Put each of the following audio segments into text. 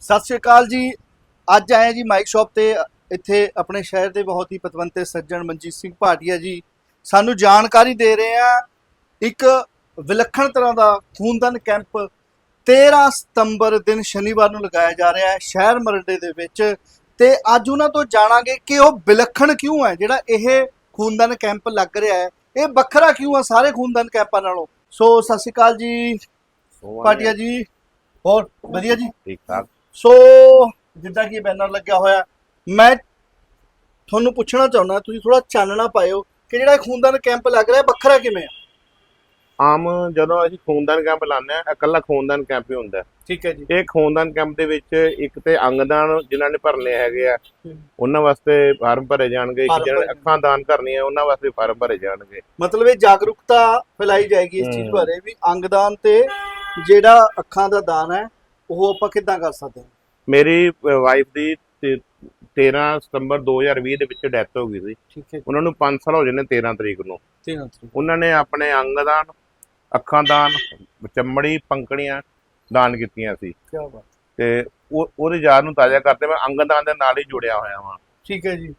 ਸਤਿ ਸ਼੍ਰੀ ਅਕਾਲ ਜੀ। ਅੱਜ ਆਏ ਜੀ ਮਾਈਕ ਸ਼ਾਪ ਤੇ। ਇੱਥੇ ਆਪਣੇ ਸ਼ਹਿਰ ਦੇ ਬਹੁਤ ਹੀ ਪਤਵੰਤੇ ਸੱਜਣ ਮਨਜੀਤ ਸਿੰਘ ਭਾਟੀਆ ਜੀ। ਸਾਨੂੰ ਜਾਣਕਾਰੀ ਦੇ ਰਹੇ ਆ ਇੱਕ ਵਿਲੱਖਣ ਤਰ੍ਹਾਂ ਦਾ ਖੂਨਦਾਨ ਕੈਂਪ। 13 ਸਤੰਬਰ ਦਿਨ ਸ਼ਨੀਵਾਰ ਨੂੰ ਲਗਾਇਆ ਜਾ ਰਿਹਾ ਹੈ ਸ਼ਹਿਰ ਮਰਡੇ ਦੇ ਵਿੱਚ। ਤੇ ਅੱਜ ਉਹਨਾਂ ਤੋਂ ਜਾਣਾਂਗੇ ਕਿ ਉਹ ਵਿਲੱਖਣ ਕਿਉਂ ਹੈ ਜਿਹੜਾ ਇਹ ਖੂਨਦਾਨ ਕੈਂਪ ਲੱਗ ਰਿਹਾ ਹੈ। ਇਹ ਵੱਖਰਾ ਕਿਉਂ ਹੈ ਸਾਰੇ ਖੂਨਦਾਨ ਕੈਂਪਾਂ ਨਾਲੋਂ? ਸੋ ਸਤਿ ਸ਼੍ਰੀ ਅਕਾਲ ਜੀ। ਭਾਟੀਆ ਜੀ। ਹੋਰ ਵਧੀਆ ਜੀ? ਠੀਕ ਠਾਕ। ਸੋ ਜਿੱਦਾਂ ਕਿ ਬੈਨਰ ਲੱਗਿਆ ਹੋਇਆ ਮੈਂ ਤੁਹਾਨੂੰ ਪੁੱਛਣਾ ਚਾਹੁੰਦਾ ਤੁਸੀਂ ਥੋੜਾ ਚਾਨਣਾ ਪਾਇਓ ਕਿ ਜਿਹੜਾ ਖੂਨਦਾਨ ਕੈਂਪ ਲੱਗ ਰਿਹਾ ਵੱਖਰਾ ਕਿਵੇਂ ਆ? ਆਮ ਜਦੋਂ ਅਸੀਂ ਖੂਨਦਾਨ ਕੈਂਪ ਲਾਉਂਦੇ ਆ ਇਕੱਲਾ ਖੂਨਦਾਨ ਕੈਂਪ ਹੀ ਹੁੰਦਾ। ਠੀਕ ਹੈ ਜੀ। ਇਹ ਖੂਨਦਾਨ ਕੈਂਪ ਦੇ ਵਿੱਚ ਇੱਕ ਤੇ ਅੰਗਦਾਨ ਜਿਨ੍ਹਾਂ ਨੇ ਭਰਨੇ ਹੈਗੇ ਆ ਉਹਨਾਂ ਵਾਸਤੇ ਫਾਰਮ ਭਰੇ ਜਾਣਗੇ ਇੱਕ ਜਿਹਨਾਂ ਨੇ ਅੱਖਾਂ ਦਾਨ ਕਰਨੀਆਂ ਉਹਨਾਂ ਵਾਸਤੇ ਫਾਰਮ ਭਰੇ ਜਾਣਗੇ। ਮਤਲਬ ਇਹ ਜਾਗਰੂਕਤਾ ਫੈਲਾਈ ਜਾਏਗੀ ਇਸ ਚੀਜ਼। ਬਾਰੇ ਵੀ ਅੰਗਦਾਨ ਤੇ ਜਿਹੜਾ ਅੱਖਾਂ ਦਾ ਦਾਨ ਹੈ ਉਹ ਆਪਾਂ ਕਿੱਦਾਂ ਕਰ ਸਕਦੇ ਹਾਂ? ਮੇਰੀ ਵਾਈਫ ਦੀ ਤੇ- 13 ਸਤੰਬਰ 2020 ਦੇ ਵਿੱਚ ਡੈਥ ਹੋ ਗਈ ਸੀ। ਠੀਕ ਹੈ ਉਹਨਾਂ ਨੂੰ 5 ਸਾਲ ਹੋ ਜਾਣੇ 13 ਤਰੀਕ ਨੂੰ। ਤੀਨ ਤਰੀਕ। ਉਹਨਾਂ ਨੇ ਆਪਣੇ ਅੰਗਦਾਨ ਅੱਖਾਂ ਦਾਨ ਚਮੜੀ ਪੰਕੜੀਆਂ ਦਾਨ ਕੀਤੀਆਂ ਸੀ। ਕੀ ਬਾਤ। ਤੇ ਉਹ ਉਹਦੇ ਯਾਦ ਨੂੰ ਤਾਜ਼ਾ ਕਰਦੇ ਮੈਂ ਅੰਗਦਾਨ ਦੇ ਨਾਲ ਹੀ ਜੁੜਿਆ ਹੋਇਆ ਹਾਂ ਠੀਕ ਹੈ ਜੀ।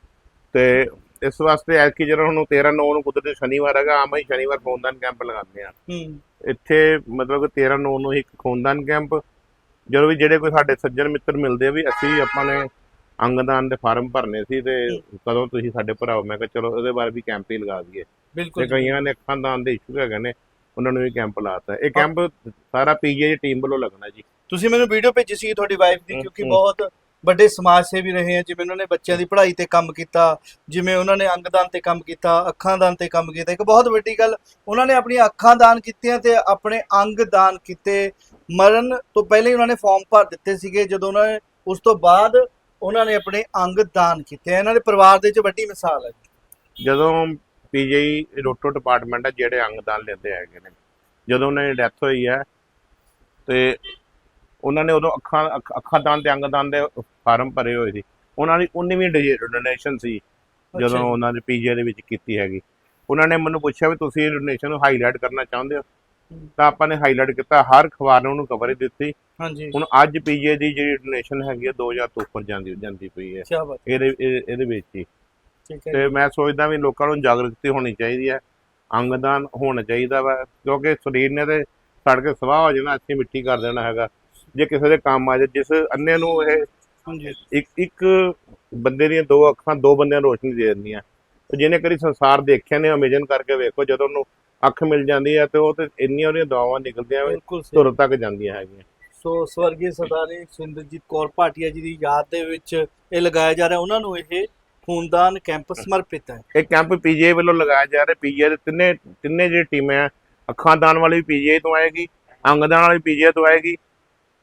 ਤੇ ਇਸ ਵਾਸਤੇ ਐਤਕੀ ਜਦੋਂ ਹੁਣ 13 9 ਨੂੰ ਕੁਦਰਤੀ ਸ਼ਨੀਵਾਰ ਹੈਗਾ ਆਮ ਹੀ ਸ਼ਨੀਵਾਰ ਖੂਨਦਾਨ ਕੈਂਪ ਲਗਾਉਂਦੇ ਆ। ਹੂੰ। ਇੱਥੇ ਮਤਲਬ ਕਿ 13 9 ਨੂੰ ਇੱਕ ਖੂਨਦਾਨ ਕੈਂਪ ਜਦੋਂ ਵੀ ਜਿਹੜੇ ਕੋਈ ਸਾਡੇ ਸੱਜਣ ਮਿੱਤਰ ਮਿਲਦੇ ਆ ਵੀ ਅਸੀਂ ਆਪਾਂ ਨੇ ਅੰਗਦਾਨ ਦੇ ਫਾਰਮ ਭਰਨੇ ਸੀ ਤੇ ਕਦੋਂ ਤੁਸੀਂ ਸਾਡੇ ਭਰਾਓ? ਮੈਂ ਕਿਹਾ ਚਲੋ ਉਹਦੇ ਬਾਰੇ ਵੀ ਕੈਂਪ ਹੀ ਲਗਾ ਦਈਏ। ਬਿਲਕੁਲ ਤੇ। ਕਈਆਂ ਨੇ ਅੱਖਾਂ ਦਾਨ ਦੇ ਇਸ਼ੂ ਹੈਗੇ ਨੇ ਉਹਨਾਂ ਨੂੰ ਵੀ ਕੈਂਪ ਲਾਤਾ ਇਹ ਕੈਂਪ ਸਾਰਾ ਪੀਜੀਆਈ ਦੀ ਟੀਮ ਵੱਲੋਂ ਲੱਗਣਾ ਜੀ। ਤੁਸੀਂ ਮੈਨੂੰ ਵੀਡੀਓ ਭੇਜੀ ਸੀ ਤੁਹਾਡੀ ਵਾਈਫ ਦੀ ਕਿਉਂਕਿ। ਬਹੁਤ ਵੱਡੇ ਸਮਾਜ ਸੇਵੀ ਰਹੇ ਆ। ਜਿਵੇਂ ਉਹਨਾਂ ਨੇ ਬੱਚਿਆਂ ਦੀ ਪੜ੍ਹਾਈ ਤੇ ਕੰਮ ਕੀਤਾ ਜਿਵੇਂ ਉਹਨਾਂ ਨੇ ਅੰਗਦਾਨ ਤੇ ਕੰਮ ਕੀਤਾ ਅੱਖਾਂ ਦਾਨ ਤੇ ਕੰਮ ਕੀਤਾ। ਇੱਕ ਬਹੁਤ ਵੱਡੀ ਗੱਲ ਉਹਨਾਂ ਨੇ ਆਪਣੀਆਂ ਅੱਖਾਂ ਦਾਨ ਕੀਤੀਆਂ ਤੇ ਆਪਣੇ ਅੰਗ ਦਾਨ ਕੀਤੇ। ਮਰਨ ਤੋਂ ਪਹਿਲਾਂ ਹੀ ਉਹਨਾਂ ਨੇ ਫਾਰਮ ਭਰ ਦਿੱਤੇ ਸੀਗੇ ਜਦੋਂ ਉਹਨਾਂ ਨੇ ਉਸ ਤੋਂ ਬਾਅਦ ਉਹਨਾਂ ਨੇ ਆਪਣੇ ਅੰਗ ਦਾਨ ਕੀਤੇ। ਇਹਨਾਂ ਦੇ ਪਰਿਵਾਰ ਦੇ ਵਿੱਚ ਵੱਡੀ ਮਿਸਾਲ ਹੈ। ਜਦੋਂ ਪੀਜੀਆਈ ਰੋਟੋ ਡਿਪਾਰਟਮੈਂਟ ਹੈ ਜਿਹੜੇ ਅੰਗਦਾਨ ਲੈਂਦੇ ਹੈਗੇ ਨੇ। ਜਦੋਂ ਉਹਨਾਂ ਦੀ ਡੈਥ ਹੋਈ ਹੈ ਤੇ ਉਹਨਾਂ ਨੇ ਉਦੋਂ ਅੱਖਾਂ ਅੱਖ- ਅੱਖਾਂ ਦਾਨ ਤੇ ਅੰਗਦਾਨ ਦੇ ਫਾਰਮ ਭਰੇ ਹੋਏ ਸੀ। ਉਹਨਾਂ ਦੀ 19ਵੀਂ ਡੋਨੇਸ਼ਨ ਸੀ ਜਦੋਂ ਅੱਛਾ। ਜੀ। ਉਹਨਾਂ ਨੇ ਪੀਜੀਆਈ ਦੇ ਵਿੱਚ ਕੀਤੀ ਹੈਗੀ। ਉਹਨਾਂ ਨੇ ਮੈਨੂੰ ਪੁੱਛਿਆ ਵੀ ਤੁਸੀਂ ਡੋਨੇਸ਼ਨ ਨੂੰ ਹਾਈਲਾਈਟ ਕਰਨਾ ਚਾਹੁੰਦੇ ਹੋ। ਤਾਂ ਆਪਾਂ ਨੇ ਹਾਈਲਾਈਟ ਕੀਤਾ ਹਰ ਅਖਬਾਰ ਨੇ ਉਹਨੂੰ ਕਵਰੇਜ ਦਿੱਤੀ। ਹਾਂਜੀ। ਹੁਣ ਅੱਜ ਪੀਜੀਆਈ ਦੀ ਜਿਹੜੀ ਡੋਨੇਸ਼ਨ ਹੈਗੀ ਹੈ 2000 ਤੋਂ ਉੱਪਰ ਜਾਂਦੀ ਜਾਂਦੀ ਪਈ ਹੈ। ਕੀ ਬਾਤ ਇਹਦੇ ਇਹ- ਇਹਦੇ ਵਿੱਚ ਹੀ। ਤੇ ਮੈਂ ਸੋਚਦਾ ਵੀ ਲੋਕਾਂ ਨੂੰ ਜਾਗਰੂਕਤੀ ਹੋਣੀ ਚਾਹੀਦੀ ਹੈ ਅੰਗਦਾਨ ਹੋਣਾ ਚਾਹੀਦਾ ਵਾ ਕਿਉਂਕਿ ਸਰੀਰ ਨੇ ਤੇ ਸੜ ਕੇ ਸਵਾਹ ਹੋ ਜਾਣਾ ਅੱਛੀ ਮਿੱਟੀ ਕਰ ਦੇਣਾ ਹੈਗਾ। ਜੇ ਕਿਸੇ ਦੇ ਕੰਮ ਆ ਜਾਏ ਜਿਸ ਅੰਨੇ ਨੂੰ ਇਹ ਇੱਕ ਇੱਕ ਬੰਦੇ ਦੀਆਂ ਦੋ ਅੱਖਾਂ ਦੋ ਬੰਦਿਆਂ ਨੂੰ ਰੋਸ਼ਨੀ ਦੇ ਦਿੰਦੀਆਂ। ਜਿਹਨੇ ਕਦੀ ਸੰਸਾਰ ਦੇਖਿਆ ਨੇ ਇਮੇਜਿਨ ਕਰਕੇ ਵੇਖੋ ਜਦੋਂ ਉਹਨੂੰ ਅੱਖ ਮਿਲ ਜਾਂਦੀ ਹੈ ਤੇ ਉਹ ਤੇ ਇੰਨੀਆਂ ਉਹਦੀਆਂ ਦਵਾਵਾਂ ਨਿਕਲਦੀਆਂ ਵੀ ਬਿਲਕੁਲ ਸਹੀ। ਧੁਰ ਤੱਕ ਜਾਂਦੀਆਂ ਹੈਗੀਆਂ। ਸੋ ਸਵਰਗੀ ਸਰਦਾਰੀ ਸੁਰਿੰਦਰਜੀਤ ਕੌਰ ਭਾਟੀਆ ਜੀ ਦੀ ਯਾਦ ਦੇ ਵਿੱਚ ਇਹ ਲਗਾਇਆ ਜਾ ਰਿਹਾ ਉਹਨਾਂ ਨੂੰ ਇਹ ਖੂਨਦਾਨ ਕੈਂਪ ਸਮਰਪਿਤ ਹੈ। ਇਹ ਕੈਂਪ ਪੀਜੀਆਈ ਵੱਲੋਂ ਲਗਾਇਆ ਜਾ ਰਿਹਾ ਪੀਜੀਆਈ ਦੇ ਤਿੰਨੇ ਤਿੰਨੇ ਜਿਹੜੀ ਟੀਮਾਂ ਅੱਖਾਂ ਦਾਨ ਵਾਲੀ ਵੀ ਪੀਜੀਆਈ ਤੋਂ ਆਏਗੀ ਅੰਗਦਾਨ ਵਾਲੀ ਪੀਜੀਆਈ ਤੋਂ ਆਏਗੀ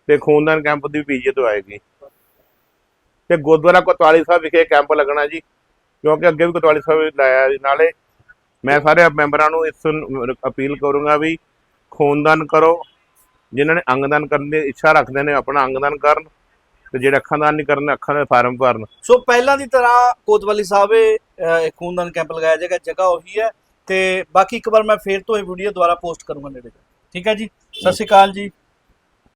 ਤੇ ਖੂਨਦਾਨ ਕੈਂਪ ਦੀ ਪੀਜੀਆਈ ਤੋਂ ਆਏਗੀ। ਤੇ ਗੁਰਦੁਆਰਾ ਕੋਤਵਾਲੀ ਸਾਹਿਬ ਵਿਖੇ ਕੈਂਪ ਲੱਗਣਾ ਜੀ ਕਿਉਂਕਿ ਅੱਗੇ ਵੀ ਕੋਤਵਾਲੀ ਸਾਹਿਬ ਲਾਇਆ ਜੀ ਨਾਲੇ ਮੈਂ ਸਾਰੇ ਮੈਂਬਰਾਂ ਨੂੰ ਇਸ ਅਪੀਲ ਕਰੂੰਗਾ ਵੀ ਖੂਨਦਾਨ ਕਰੋ। ਜਿਨ੍ਹਾਂ ਨੇ ਅੰਗਦਾਨ ਕਰਨ ਦੀ ਇੱਛਾ ਰੱਖਦੇ ਨੇ, ਆਪਣਾ ਅੰਗਦਾਨ ਕਰਨ ਤੇ ਜਿਹੜੇ ਅੱਖਾਂ ਦਾਨ ਨਹੀਂ ਕਰਨ, ਅੱਖਾਂ ਦੇ ਫਾਰਮ ਭਰਨ। ਸੋ ਪਹਿਲਾਂ ਦੀ ਤਰ੍ਹਾਂ ਕੋਤਵਾਲੀ ਸਾਹਿਬ ਖੂਨਦਾਨ ਕੈਂਪ ਲਗਾਇਆ ਜਾਏਗਾ, ਜਗ੍ਹਾ ਉਹੀ ਹੈ ਤੇ ਬਾਕੀ ਇੱਕ ਵਾਰ ਮੈਂ ਫੇਰ ਤੋਂ ਇਹ ਵੀਡੀਓ ਦੁਬਾਰਾ ਪੋਸਟ ਕਰੂੰਗਾ ਨੇੜੇ ਠੀਕ ਹੈ ਜੀ? ਸਤਿ ਸ਼੍ਰੀ ਅਕਾਲ ਜੀ।